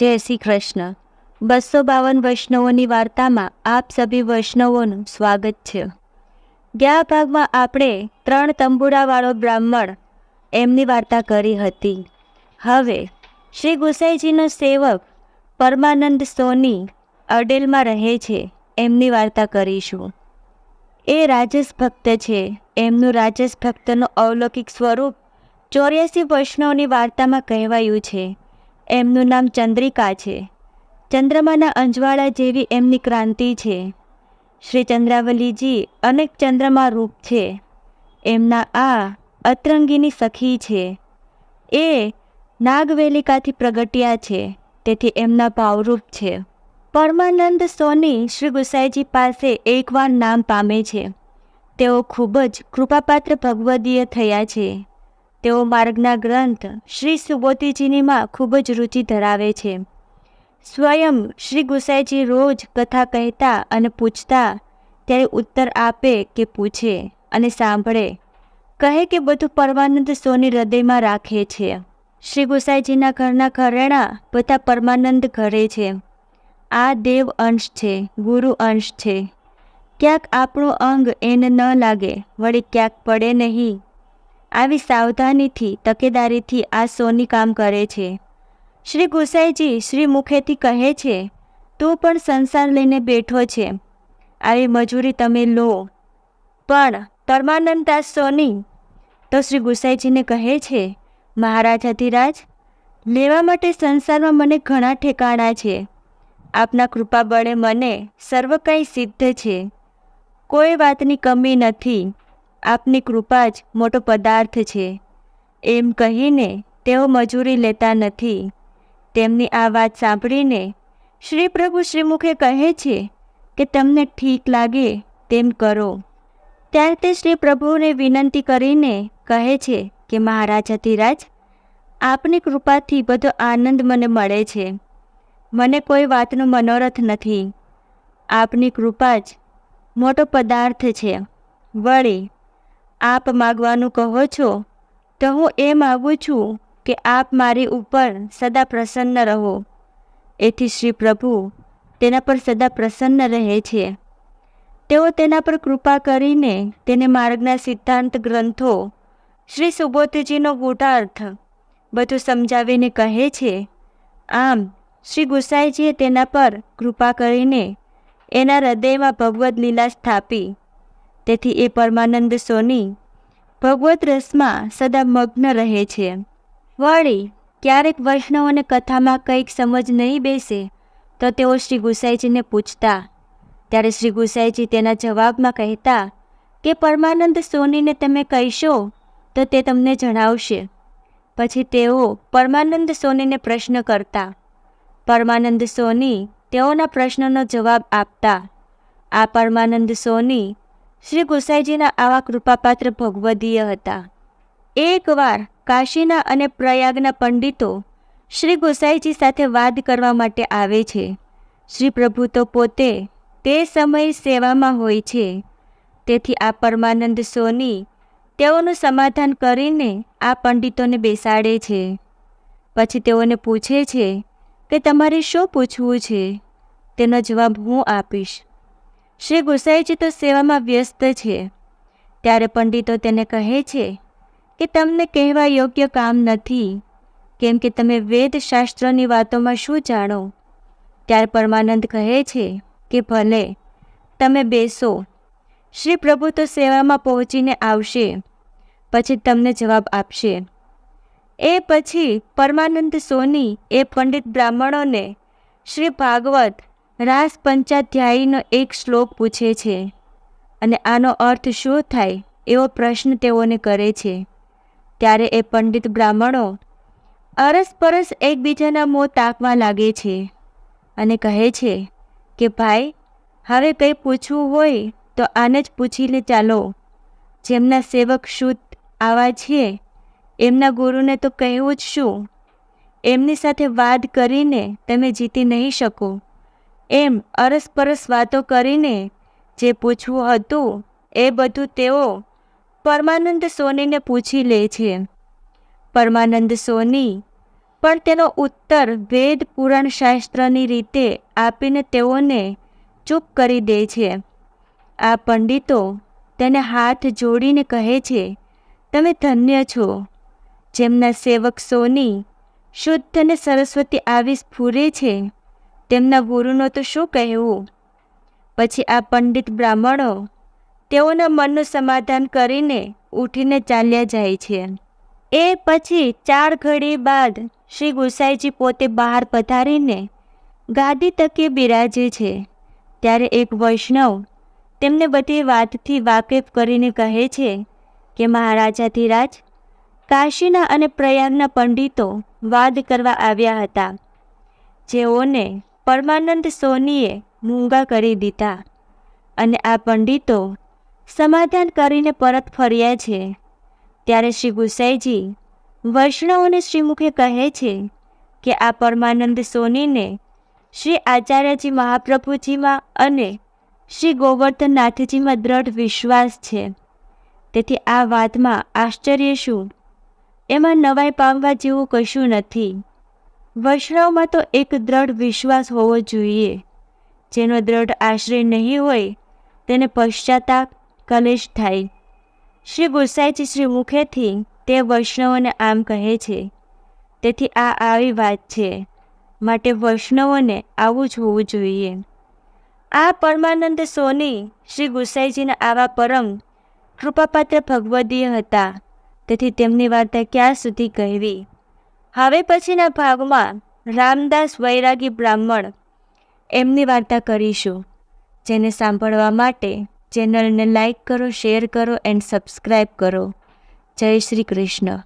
જય શ્રી કૃષ્ણ. બસો બાવન વૈષ્ણવોની વાર્તામાં આપ સભી વૈષ્ણવોનું સ્વાગત છે. ગયા ભાગમાં આપણે ત્રણ તંબુરાવાળો બ્રાહ્મણ એમની વાર્તા કરી હતી. હવે શ્રી ગુસાઈજીનો સેવક પરમાનંદ સોની અડેલમાં રહે છે, એમની વાર્તા કરીશું. એ રાજસ ભક્ત છે, એમનું રાજસ ભક્તનું અવલૌકિક સ્વરૂપ ચોર્યાસી વૈષ્ણવની વાર્તામાં કહેવાયું છે. એમનું નામ ચંદ્રિકા છે. ચંદ્રમાના અંજવાળા જેવી એમની ક્રાંતિ છે. શ્રી ચંદ્રાવલીજી અનેક ચંદ્રમા રૂપ છે. એમના આ અતરંગીની સખી છે. એ નાગવેલિકાથી પ્રગટ્યા છે, તેથી એમના ભાવરૂપ છે. પરમાનંદ સોની શ્રી ગુસાઈજી પાસે એકવાર નામ પામે છે. તેઓ ખૂબ જ કૃપાપાત્ર ભગવદીય થયા છે. તેઓ માર્ગના ગ્રંથ શ્રી સુબોધીજીનીમાં ખૂબ જ રુચિ ધરાવે છે. સ્વયં શ્રી ગુસાઈજી રોજ કથા કહેતા અને પૂછતા, ત્યારે ઉત્તર આપે કે પૂછે અને સાંભળે. કહે કે બધું પરમાનંદ સોની હૃદયમાં રાખે છે. શ્રી ગુસાઈજીના ઘરના ઘરેણા બધા પરમાનંદ ઘરે છે. આ દેવ અંશ છે, ગુરુ અંશ છે. ક્યાંક આપણું અંગ એને ન લાગે, વળી ક્યાંક પડે નહીં. આવી સાવધાનીથી, તકેદારીથી આ સોની કામ કરે છે. શ્રી ગુસાઈજી શ્રી મુખેથી કહે છે, તું પણ સંસાર લઈને બેઠો છે. આવી મજૂરી તમે લો. પણ પરમાનંદદાસ સોની. તો શ્રી ગુસાઈજીને કહે છે, મહારાજ અધિરાજ, લેવા માટે સંસારમાં મને ઘણા ઠેકાણા છે. આપના કૃપા બળે મને સર્વ કંઈ સિદ્ધ છે. કોઈ વાતની કમી નથી. આપની કૃપા જ મોટો પદાર્થ છે. એમ કહીને તેઓ મજૂરી લેતા નથી. તેમની આ વાત સાંભળીને શ્રી પ્રભુ શ્રીમુખે કહે છે કે તમને ઠીક લાગે તેમ કરો. ત્યારે તે શ્રી પ્રભુને વિનંતી કરીને કહે છે કે, મહારાજ અધિરાજ, આપની કૃપાથી બધો આનંદ મને મળે છે. મને કોઈ વાતનો મનોરથ નથી. આપની કૃપા જ મોટો પદાર્થ છે. વળી આપ માગવાનું કહો છો, તો હું એ માગું છું કે આપ મારી ઉપર સદા પ્રસન્ન રહો. એથી શ્રી પ્રભુ તેના પર સદા પ્રસન્ન રહે છે. તેઓ તેના પર કૃપા કરીને તેને માર્ગના સિદ્ધાંત ગ્રંથો, શ્રી સુબોધજીનો ગૂઢાર્થ બધું સમજાવીને કહે છે. આમ, શ્રી ગુસાઈજીએ તેના પર કૃપા કરીને એના હૃદયમાં ભગવદ્ લીલા સ્થાપી તેથી એ પરમાનંદ સોની ભગવત રસમાં સદા મગ્ન રહે છે. વળી, ક્યારેક વૈષ્ણવોને કથામાં કંઈક સમજ નહીં બેસે, તો તેઓ શ્રી ગુસાઈજીને પૂછતા. ત્યારે શ્રી ગુસાઈજી તેના જવાબમાં કહેતા કે, પરમાનંદ સોનીને તમે કહીશો, તો તે તમને જણાવશે. પછી તેઓ પરમાનંદ સોનીને પ્રશ્ન કરતા. પરમાનંદ સોની તેઓના પ્રશ્નનો જવાબ આપતા. આ પરમાનંદ સોની શ્રી ગુસાઈજીના આવા કૃપાપાત્ર ભગવદીય હતા. એકવાર કાશીના અને પ્રયાગના પંડિતો શ્રી ગુસાઈજી સાથે વાદ કરવા માટે આવે છે. શ્રી પ્રભુ તો પોતે તે સમયે સેવામાં હોય છે. તેથી આ પરમાનંદ સોની તેઓનું સમાધાન કરીને આ પંડિતોને બેસાડે છે. પછી તેઓને પૂછે છે કે તમારે શું પૂછવું છે? તેનો જવાબ હું આપીશ. શ્રી ગુસાઈજી તો સેવામાં વ્યસ્ત છે. ત્યારે પંડિતો તેને કહે છે કે તમને કહેવા યોગ્ય કામ નથી. કેમ કે તમે વેદશાસ્ત્રની વાતોમાં શું જાણો? ત્યારે પરમાનંદ કહે છે કે ભલે, તમે બેસો. શ્રી પ્રભુ તો સેવામાં પહોંચીને આવશે, પછી તમને જવાબ આપશે. એ પછી પરમાનંદ સોની એ પંડિત બ્રાહ્મણોને શ્રી ભાગવત રાસ પંચાધ્યાયીનો એક શ્લોક પૂછે છે, અને આનો અર્થ શું થાય? એવો પ્રશ્ન તેઓને કરે છે. ત્યારે એ પંડિત બ્રાહ્મણો અરસપરસ એકબીજાના મોં તાકવા લાગે છે અને કહે છે કે, ભાઈ, હવે કંઈ પૂછવું હોય તો આને જ પૂછીને ચાલો. જેમના સેવક શુદ્ધ આવા છે, એમના ગુરુને તો કહેવું જ શું? એમની સાથે વાદ કરીને તમે જીતી નહીં શકો. એમ અરસપરસ વાતો કરીને જે પૂછવું હતું એ બધું તેઓ પરમાનંદ સોનીને પૂછી લે છે. પરમાનંદ સોની પણ તેનો ઉત્તર વેદ પુરાણ શાસ્ત્રની રીતે આપીને તેઓને ચૂપ કરી દે છે. આ પંડિતો તેને હાથ જોડીને કહે છે, તમે ધન્ય છો. જેમના સેવક સોની શુદ્ધ અને સરસ્વતી આવી સ્ફુરે છે તેમના ગુરુનો તો શું કહેવું? પછી આ પંડિત બ્રાહ્મણો તેઓના મનનું સમાધાન કરીને ઉઠીને ચાલ્યા જાય છે. એ પછી ચાર ઘડી બાદ શ્રી ગુસાઈજી પોતે બહાર પધારીને ગાદી તકે બિરાજે છે. ત્યારે એક વૈષ્ણવ તેમને બધી વાતથી વાકેફ કરીને કહે છે કે મહારાજાધિરાજ, કાશીના અને પ્રયાગના પંડિતો વાદ કરવા આવ્યા હતા. જેઓને પરમાનંદ સોનીએ મૂંગા કરી દીધા અને આ પંડિતો સમાધાન કરીને પરત ફર્યા છે. ત્યારે શ્રી ગુસાઈજી વૈષ્ણવોને શ્રીમુખે કહે છે કે આ પરમાનંદ સોનીને શ્રી આચાર્યજી મહાપ્રભુજીમાં અને શ્રી ગોવર્ધનનાથજીમાં દ્રઢ વિશ્વાસ છે. તેથી આ વાતમાં આશ્ચર્ય શું? એમાં નવાઈ પામવા જેવું કશું નથી. વૈષ્ણવમાં તો એક દ્રઢ વિશ્વાસ હોવો જોઈએ. જેનો દ્રઢ આશ્રય નહીં હોય, તેને પશ્ચાતાપ, કલેશ થાય. શ્રી ગુસાઈજી શ્રી મુખેથી તે વૈષ્ણવોને આમ કહે છે. તેથી આ આવી વાત છે. માટે વૈષ્ણવોને આવું જ હોવું જોઈએ. આ પરમાનંદ સોની શ્રી ગુસાઈજીના આવા પરમ કૃપાપાત્ર ભગવદીય હતા. તેથી તેમની વાર્તા ક્યાં સુધી કહેવી? હવે પછીના ભાગમાં રામદાસ વૈરાગી બ્રાહ્મણ એમની વાર્તા કરીશું. જેને સાંભળવા માટે ચેનલને લાઈક કરો, શેર કરો, એન્ડ સબસ્ક્રાઈબ કરો. જય શ્રી કૃષ્ણ.